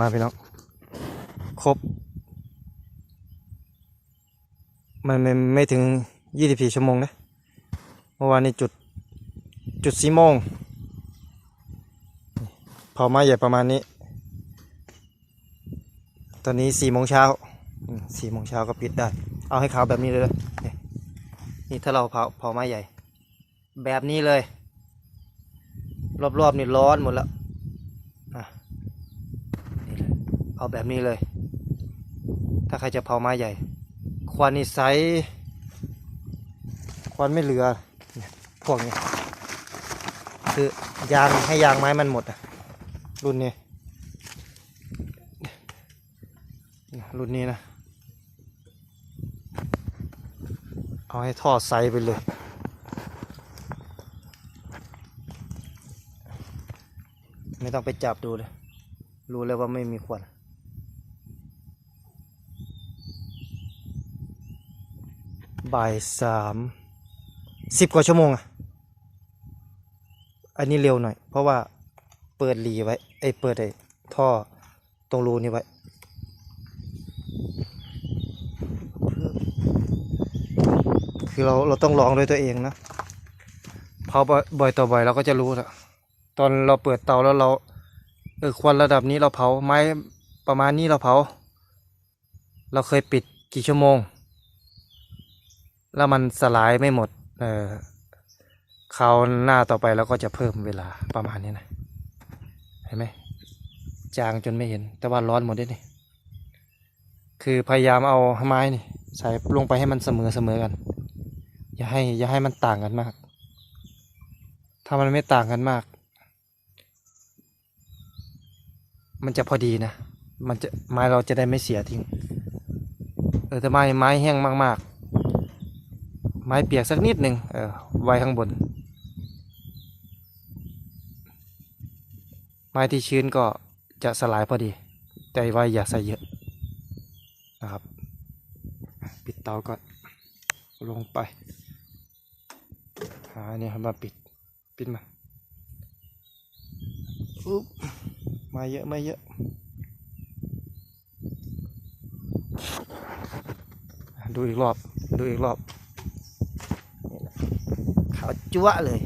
มาพี่น้องครบ มันไม่ไม่ถึงยี่สิบสี่ชั่วโมงนะเมื่อวานนี้จุดจุดสี่โมงเผาไม้ใหญ่ประมาณนี้ ตอนนี้สี่โมงเช้าสี่โมงเช้าก็ปิดได้ เอาให้ขาวแบบนี้เลยนะนี่นี่ถ้าเราเผาเผาไม้ใหญ่ แบบนี้เลย รอบๆนี่ร้อนหมดแล้วอะนี่ เอาแบบนี้เลย ถ้าใครจะเผาไม้ใหญ่ ควันนี่ใสควันไม่เหลือเนี่ยพวกนี้คือยางให้ยางไม้มันหมดอะ รุ่นนี้ รุ่นนี้นะ เอาให้ท่อไซไปเลย ไม่ต้องไปจับดูเลย รู้เลยว่าไม่มีควัน บ่ายสามสิบกว่าชั่วโมงอะอันนี้เร็วหน่อย เพราะว่าเปิดหลีไว้ไอ้เปิดไอ้ท่อตรงรูนี้ไว้คือเราเราต้องลองด้วยตัวเองนะเผาบ่อยบ่อยต่อบ่อยเราก็จะรู้ละตอนเราเปิดเตาแล้วเราเออควันระดับนี้เราเผาไม้ประมาณนี้เราเผา เราเคยปิดกี่ชั่วโมง แล้วมันสลายไม่หมด เออคราวหน้าต่อไปเราก็จะเพิ่มเวลาประมาณนี้นะ เห็นไหมจางจนไม่เห็น แต่ว่าร้อนหมดด้วยนี่ คือพยายามเอาไม้นี่ใส่ลงไปให้มันเสมอเสมอกัน อย่าให้อย่าให้มันต่างกันมาก ถ้ามันไม่ต่างกันมาก มันจะพอดีนะ มันจะไม้เราจะได้ไม่เสียทิ้ง เออแต่ไม้ไม้แห้งมากๆ ไม้เปียกสักนิดหนึ่งเออไว้ข้างบน ไม้ที่ชื้นก็จะสลายพอดี แต่ไว้อย่าใส่เยอะนะครับ ปิดเตาก่อนลงไปหาเนี่ยมาปิดปิดมาอุ๊บมาเยอะมาเยอะดูอีกรอบ ดูอีกรอบ ขาจั๊วะเลย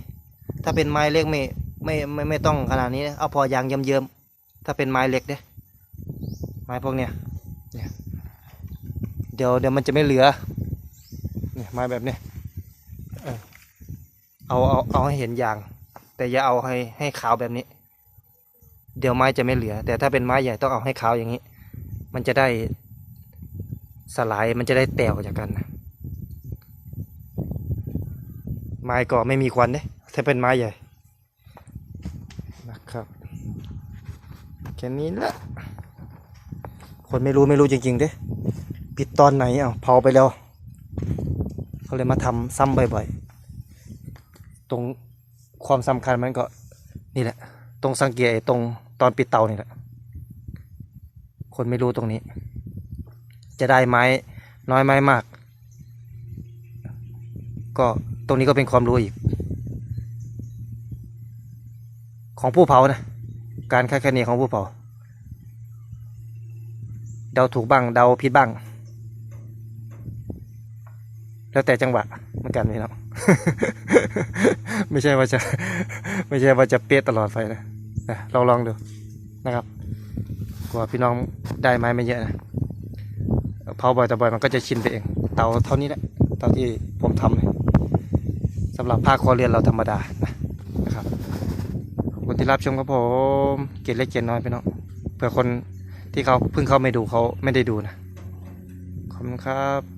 ถ้าเป็นไม้เล็กไม่ไม่ไม่ไม่ต้องขนาดนี้นะเอาพอยางเยิ้มๆถ้าเป็นไม้เล็กเด้ไม้พวกเนี้ยเดี๋ยวเดี๋ยวมันจะไม่เหลือเนี่ยไม้แบบเนี้ยเออเอาเอาเอาให้เห็นยาง แต่อย่าเอาให้ให้ขาวแบบนี้ เดี๋ยวไม้จะไม่เหลือ แต่ถ้าเป็นไม้ใหญ่ต้องเอาให้ขาวอย่างนี้ มันจะได้สลายมันจะได้แตกออกจากกันนะ ไม้ก็ไม่มีควันเด้ถ้าเป็นไม้ใหญ่นะครับแค่นี้ละคนไม่รู้ไม่รู้จริงๆเด้ปิดตอนไหนเอ้าเผาไปแล้วเขาเลยมาทำซ้ำบ่อยๆ ตรงความสำคัญมันก็นี่แหละ ตรงสังเกตตรงตอนปิดเตานี่แหละ คนไม่รู้ตรงนี้ จะได้ไม้น้อยไม้มาก ก็ ตรงนี้ก็เป็นความรู้อีก ของผู้เผานะ การคาดคะเนของผู้เผา เดาถูกบ้าง เดาผิดบ้าง แล้วแต่จังหวะเหมือนกันพี่น้องไม่ใช่ว่าจะ ไม่ใช่ว่าจะเป๊ะตลอดไปนะนะลองลองดูนะครับกลัวพี่น้องได้ไม้ไม่เยอะนะเผาบ่อยแต่บ่อยมันก็จะชินไปเอง เตาเท่านี้แหละเตาที่ผมทำเลย สำหรับภาคคอเรียนเราธรรมดานะครับขอบคุณที่รับชมครับผมเกียรเล็กเกียรน้อยไปเนาะเผื่อคนที่เขาเพิ่งเข้าไม่ดูเขาไม่ได้ดูนะขอบคุณครับ